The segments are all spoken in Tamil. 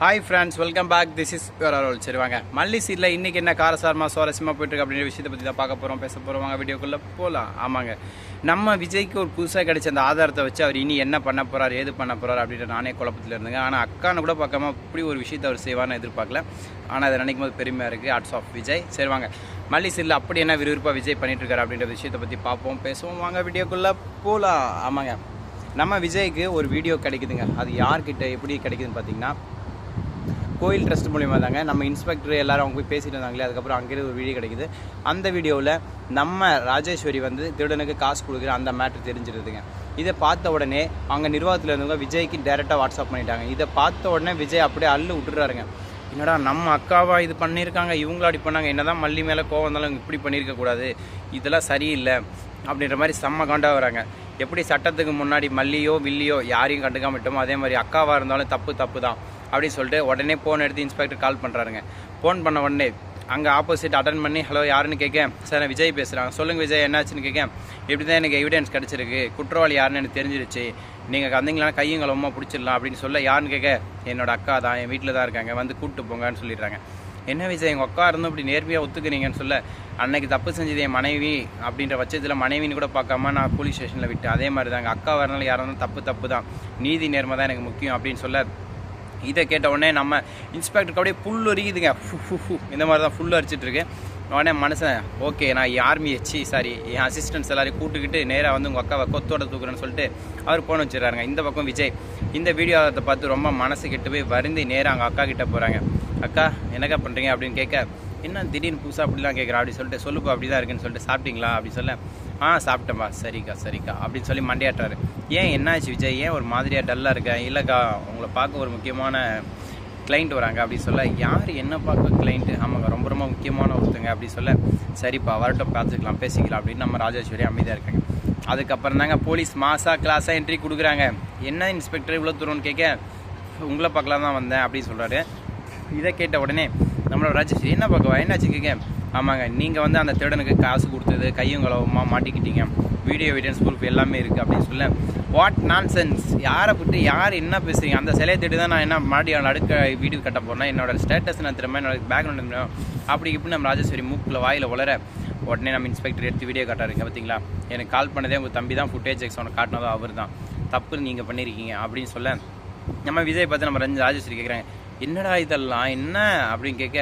Hi friends welcome back this is your roll சரி வாங்க. மல்லி சீட்டில் இன்றைக்கி என்ன காரசாரமாக சுவாரஸ்யமாக போயிட்டுருக்கு அப்படின்ற விஷயத்தை பற்றி தான் பார்க்க போகிறோம் பேச போகிறோம் வாங்க வீடியோக்குள்ளே போகலாம் ஆமாங்க. நம்ம விஜய்க்கு ஒரு புதுசாக கிடைச்ச அந்த ஆதாரத்தை வச்சு அவர் இனி என்ன பண்ண போகிறார் ஏது பண்ண போகிறார் அப்படின்ற நானே குழப்பத்தில் இருந்தேங்க. ஆனால் அக்கான்னு கூட பார்க்காம இப்படி ஒரு விஷயத்தை அவர் செய்வான்னு எதிர்பார்க்கல. ஆனால் அதை நினைக்கும் போது பெருமையாக இருக்குது ஆர்ட்ஸ் ஆஃப் விஜய். சரி வாங்க. மல்லி சீட்டில் அப்படி என்ன விறுவிறுப்பாக விஜய் பண்ணிட்டுருக்காரு அப்படின்ற விஷயத்தை பற்றி பார்ப்போம் பேசுவோம். வாங்க வீடியோக்குள்ளே போகலாம் ஆமாங்க. நம்ம விஜய்க்கு ஒரு வீடியோ கிடைக்குதுங்க. அது யார்கிட்ட எப்படி கிடைக்குதுன்னு பார்த்தீங்கன்னா கோயில் ட்ரஸ்ட் மூலியமாக தாங்க. நம்ம இன்ஸ்பெக்டர் எல்லாரும் அவங்க போய் பேசிட்டு இருந்தாங்களே அதுக்கப்புறம் அங்கேருந்து ஒரு வீடியோ கிடைக்குது. அந்த வீடியோவில் நம்ம ராஜேஸ்வரி வந்து திருடனுக்கு காசு கொடுக்குற அந்த மேட்ரு தெரிஞ்சிருதுங்க. இதை பார்த்த உடனே அங்கே நிர்வாகத்தில் இருந்தவங்க விஜய்க்கு டேரெக்டாக வாட்ஸ்அப் பண்ணிட்டாங்க. இதை பார்த்த உடனே விஜய் அப்படியே அள்ளு விட்டுறாருங்க. என்னடா நம்ம அக்காவா இது பண்ணியிருக்காங்க இவங்களும் அப்படி பண்ணாங்க என்ன தான் மல்லி மேலே கோவம் இருந்தாலும் இப்படி பண்ணியிருக்கக்கூடாது இதெல்லாம் சரியில்லை அப்படின்ற மாதிரி செம்ம காண்டாக வராங்க. எப்படி சட்டத்துக்கு முன்னாடி மல்லியோ வில்லியோ யாரையும் கண்டுக்காம விட்டோமோ அதே மாதிரி அக்காவாக இருந்தாலும் தப்பு தப்பு தான் அப்படின்னு சொல்லிட்டு உடனே ஃபோன் எடுத்து இன்ஸ்பெக்டர் கால் பண்ணுறாருங்க ஃபோன் பண்ண உடனே அங்கே ஆப்போசிட் அட்டன் பண்ணி ஹலோ யாருன்னு கேட்க? சார் நான் விஜய் பேசுகிறாங்க சொல்லுங்கள் விஜய் என்னாச்சுன்னு கேட்க. இப்படி தான் எனக்கு எவிடன்ஸ் கிடச்சிருக்கு. குற்றவாளி யாருன்னு எனக்கு தெரிஞ்சிருச்சு. நீங்கள் வந்தீங்களா கையும் களவுமா பிடிச்சிடலாம். அப்படின்னு சொல்ல யாருன்னு கேட்க? என்னோட அக்கா தான். என் வீட்டில் தான் இருக்காங்க. வந்து கூப்பிட்டு போங்கன்னு சொல்லிடுறாங்க. என்ன விஜய் எங்கள் அக்கா இருந்தும் இப்படி நேர்மையாக ஒத்துக்கிறீங்கன்னு சொல்ல அன்னைக்கு தப்பு செஞ்சது என் மனைவி. அப்படின்ற பட்சத்தில் மனைவின்னு கூட பார்க்காம நான் போலீஸ் ஸ்டேஷனில் விட்டேன். அதே மாதிரி தாங்க அக்கா வரனால யாராலும் தப்பு தப்பு தான் நீதி நேர்மை தான் எனக்கு முக்கியம் அப்படின்னு சொல்ல இதை கேட்ட உடனே நம்ம இன்ஸ்பெக்டருக்கு அப்படியே புல் அரிக்குதுங்க ஃபு, ஃபு, ஃபு. இந்த மாதிரி தான் ஃபுல் அரிச்சிட்டு இருக்கு உடனே மனுஷன் ஓகே நான் ஆர்மி எச்சி சாரி என் அசிஸ்டன்ஸ் எல்லாரையும் கூட்டுக்கிட்டு நேராக வந்து உங்கள் அக்காவை கொத்தோட தூக்குறேன்னு சொல்லிட்டு அவர் போன வச்சிடறாருங்க. இந்த பக்கம் விஜய். இந்த வீடியோவை பார்த்து ரொம்ப மனசு கெட்டு போய் வருந்தி நேராக அவங்க அக்கா கிட்டே போகிறாங்க அக்கா என்னக்கா பண்ணுறீங்க அப்படின்னு கேட்க என்ன திடீர்னு புதுசாக அப்படிலாம் கேட்குறா? அப்படி சொல்லிட்டு சொல்லுப்பா அப்படி தான் இருக்குன்னு சொல்லிட்டு சாப்பிட்டீங்களா? அப்படின்னு சொல்ல ஆ சாப்பிட்டேன்பா சரிக்கா சரிக்கா அப்படின்னு சொல்லி மண்டையாட்டுறாரு. ஏன் என்னாச்சு விஜய்? ஏன் ஒரு மாதிரியாக டல்லாக இருக்கேன் இல்லைக்கா உங்களை பார்க்க ஒரு முக்கியமான கிளைண்ட் வராங்க. அப்படி சொல்ல யார் என்ன பார்க்க கிளைண்ட்டு ஆமாங்க ரொம்ப ரொம்ப முக்கியமான ஒருத்தங்க. அப்படி சொல்ல சரிப்பா வரட்டும் பார்த்துக்கலாம் பேசிக்கலாம். அப்படின்னு நம்ம ராஜேஸ்வரி அமைதியாக இருக்காங்க. அதுக்கப்புறம் தாங்க போலீஸ் மாசாக கிளாஸாக என்ட்ரி கொடுக்குறாங்க. என்ன இன்ஸ்பெக்டர் இவ்வளோ தூரம்னு கேட்க உங்களை பார்க்கலாம் தான் வந்தேன். அப்படின்னு சொல்கிறாரு இதை கேட்ட உடனே நம்மளோட ராஜேஸ்வரி என்ன பார்க்கவா? என்னாச்சு கேட்க ஆமாங்க நீங்கள் வந்து அந்த திருடனுக்கு காசு கொடுத்தது கையும் கலவமாக மாட்டிக்கிட்டீங்க. வீடியோ எவிடன்ஸ் ப்ரூஃப் எல்லாமே இருக்குது அப்படின்னு சொல்ல வாட் நான் சென்ஸ் யாரை விட்டு யார் என்ன பேசுகிறீங்க அந்த சிலையை தேடி தான் நான் என்ன மறுபடியும் அடுக்க வீடியோ கட்ட போகிறேன் என்னோடய ஸ்டேட்டஸ் நான் திரும்ப என்னோட பேக்ரவுண்ட் அப்படி இப்படி நம்ம ராஜேஸ்வரி மூக்கில் வாயில் வளர உடனே நம்ம இன்ஸ்பெக்டர் எடுத்து வீடியோ காட்டாருங்க பார்த்தீங்களா எனக்கு கால் பண்ணதே உங்கள் தம்பி தான் ஃபுட்டேஜ் எக்ஸ் ஒன்று காட்டினதோ அவர் தான் தப்பு நீங்கள் பண்ணியிருக்கீங்க அப்படின்னு சொல்ல நம்ம விஜய் பார்த்து நம்ம ரஞ்சி ராஜேஸ்வரி கேட்குறாங்க என்னடா இதெல்லாம்? என்ன? அப்படின்னு கேட்க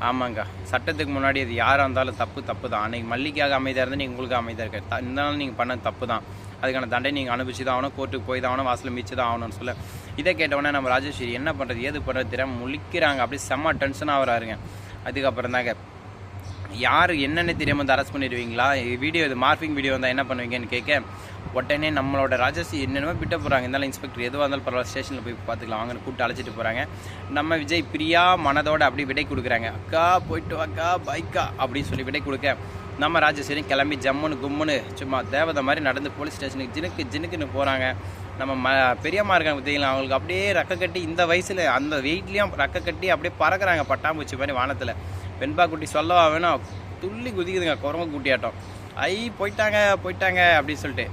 ஆமாங்க. சட்டத்துக்கு முன்னாடி அது யாராக இருந்தாலும் தப்பு தப்பு தான் அன்றைக்கி மல்லிக்காக அமைதியாக இருந்தால் நீங்கள் உங்களுக்கு அமைதியாக இருக்க த- இருந்தாலும் நீங்கள் பண்ண தப்பு தான் அதுக்கான தண்டனை நீங்கள் அனுபவிச்சு தான் ஆகணும் கோர்ட்டுக்கு போய் தான் ஆகணும் வாசலில் மிச்சு தான் ஆகணும்னு சொல்ல. இதை கேட்டவொடனே நம்ம ராஜேஸ்வரி என்ன பண்ணுறது ஏது பண்ணுறது திறமை முழிக்கிறாங்க. அப்படியே செம்ம டென்ஷனாக வராருங்க. அதுக்கப்புறம் தாங்க யார் என்னென்ன தெரியாமல் வந்து அரெஸ்ட் பண்ணிடுவீங்களா? வீடியோ இது மார்பிங் வீடியோ வந்தால் என்ன பண்ணுவீங்கன்னு கேட்க உடனே நம்மளோட ராஜசி என்னென்னமோ பிட்ட போகிறாங்க இருந்தாலும் இன்ஸ்பெக்டர் எதுவாக இருந்தாலும் பரவாயில்ல ஸ்டேஷனில் போய் பார்த்துக்கலாம். வாங்கன்னு கூப்பிட்டு அழைச்சிட்டு போகிறாங்க நம்ம விஜய் பிரியா மனதோடு அப்படி விடை கொடுக்குறாங்க. அக்கா போயிட்டு வாக்கா பைக்கா அப்படின்னு சொல்லி விடை கொடுக்க நம்ம ராஜசேரியும் கிளம்பி ஜம்முன்னு கும்முன்னு சும்மா தேவதை மாதிரி நடந்து போலீஸ் ஸ்டேஷனுக்கு ஜினுக்கு ஜினுக்குன்னு போகிறாங்க நம்ம ம பெரியம்மா இருக்காங்க பார்த்தீங்களா? அவங்களுக்கு அப்படியே ரக்க கட்டி இந்த வயசில் அந்த வெயிட்லேயும் ரக்க கட்டி அப்படியே பறக்குறாங்க. பட்டாம்பூச்சி மாதிரி வானத்தில். வெண்பா குட்டி சொல்லவா வேணும் துள்ளி குதிக்குதுங்க குரங்கு குட்டியாட்டம். ஐ போயிட்டாங்க போயிட்டாங்க அப்படின்னு சொல்லிட்டு.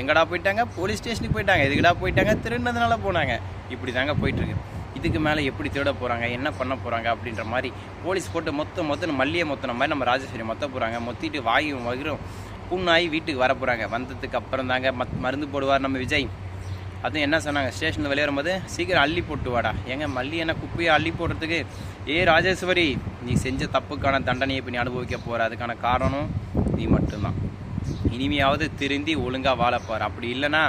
எங்கடா போயிட்டாங்க? போலீஸ் ஸ்டேஷனுக்கு போயிட்டாங்க. எதுக்கடா போயிட்டாங்க? திருடினதுனால போனாங்க. இப்படி தாங்க போயிட்டுருக்கு. இதுக்கு மேலே எப்படி தேட போகிறாங்க என்ன பண்ண போகிறாங்க அப்படின்ற மாதிரி போலீஸ் போட்டு மொத்த மொத்தம் மல்லியை மொத்தின மாதிரி நம்ம ராஜேஸ்வரி மொத்த போகிறாங்க மொத்திட்டு வாயும் வகிரும் புண்ணாகி வீட்டுக்கு வர போகிறாங்க வந்ததுக்கு அப்புறம் தாங்க மத் மருந்து போடுவார் நம்ம விஜய். அதுவும் என்ன சொன்னாங்க? ஸ்டேஷனில் வெளியே வரும்போது சீக்கிரம் அள்ளி போட்டு வாடா. ஏங்க மல்லி என்ன குப்பையை அள்ளி போடுறதுக்கு? ஏ ராஜேஸ்வரி நீ செஞ்ச தப்புக்கான தண்டனையை இப்போ நீ அனுபவிக்க போகிற அதுக்கான காரணம் நீ மட்டும்தான். இனிமையாவது திருந்தி ஒழுங்காக வாழப்பார் அப்படி இல்லைன்னா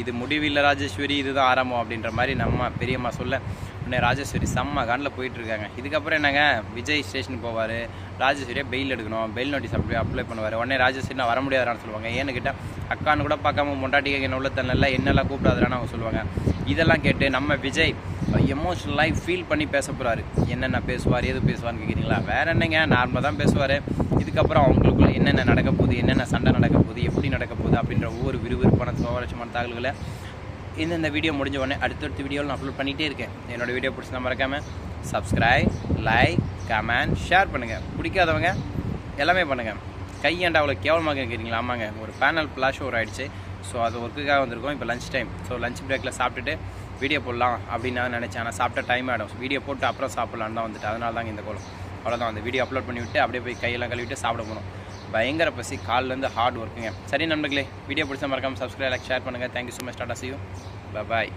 இது முடிவில்லை ராஜேஸ்வரி இதுதான் ஆரம்பம். அப்படின்ற மாதிரி நம்ம பெரியம்மா சொல்ல உடனே ராஜேஸ்வரி செம்ம காண்டில் போயிட்டுருக்காங்க. இதுக்கப்புறம் என்னங்க? விஜய் ஸ்டேஷனுக்கு போவார். ராஜேஸ்வரியை பெயில் எடுக்கணும். பெயில் நோட்டீஸ் அப்படி அப்ளை பண்ணுவார். உடனே ராஜேஸ்வரி நான் வர முடியாதான்னு சொல்லுவாங்க. ஏன்னு கேட்டால் அக்கான்னு கூட பார்க்காம மொண்டாட்டிக்கு என்ன உள்ள தண்ணல என்னெல்லாம் கூப்பிடாதான்னு அவங்க சொல்லுவாங்க. இதெல்லாம் கேட்டு நம்ம விஜய் எமோஷனலாகி ஃபீல் பண்ணி பேச போகிறாரு என்னென்ன பேசுவார் எது பேசுவார்னு கேட்குறீங்களா வேற என்னங்க? நார்மலாக தான் பேசுவார். இதுக்கப்புறம் அவங்களுக்குள்ள என்னென்ன நடக்க போகுது என்னென்ன சண்டை நடக்க போகுது எப்படி நடக்க போகுது அப்படின்ற ஒவ்வொரு விறுவிறுப்பான சுவாரஸ்யமான தகவல்களை இந்த இந்த வீடியோ முடிஞ்ச உடனே அடுத்தடுத்த வீடியோவில் நான் அப்லோட் பண்ணிகிட்டே இருக்கேன். என்னோட வீடியோ பிடிச்சா மறக்காமல் சப்ஸ்கிரைப் லைக் கமெண்ட் ஷேர் பண்ணுங்கள் பிடிக்காதவங்க எல்லாமே பண்ணுங்கள் கையாண்டா அவ்வளோ கேவலமாக இருக்கிறீங்களா ஆமாங்க. ஒரு பேனல் ஃப்ளாஷ் ஓவர் ஆயிடுச்சு. ஸோ அது ஒர்க்குக்காக வந்திருக்கோம். இப்போ லஞ்ச் டைம் ஸோ லஞ்ச் பிரேக்கில் சாப்பிட்டுட்டு வீடியோ போடலாம் அப்படின்னு நான் நினச்சேன். ஆனால் சாப்பிட்ட டைம் ஆகிடும் வீடியோ போட்டு அப்புறம் சாப்பிட்லான்னு தான் வந்துட்டு. அதனால தாங்க இந்த கோலம் அவ்வளோதான் அந்த வீடியோ அப்லோட் பண்ணிவிட்டு அப்படியே போய் கையெல்லாம் கழுவிட்டு சாப்பிட போகணும் பயங்கர பசி காலிலேருந்து ஹார்ட் ஒர்க்குங்க சரி நண்பர்களே வீடியோ பிடிச்ச மறக்காமல் சப்ஸ்கிரைப் லைக் ஷேர் பண்ணுங்கள் thank you so much tata see you bye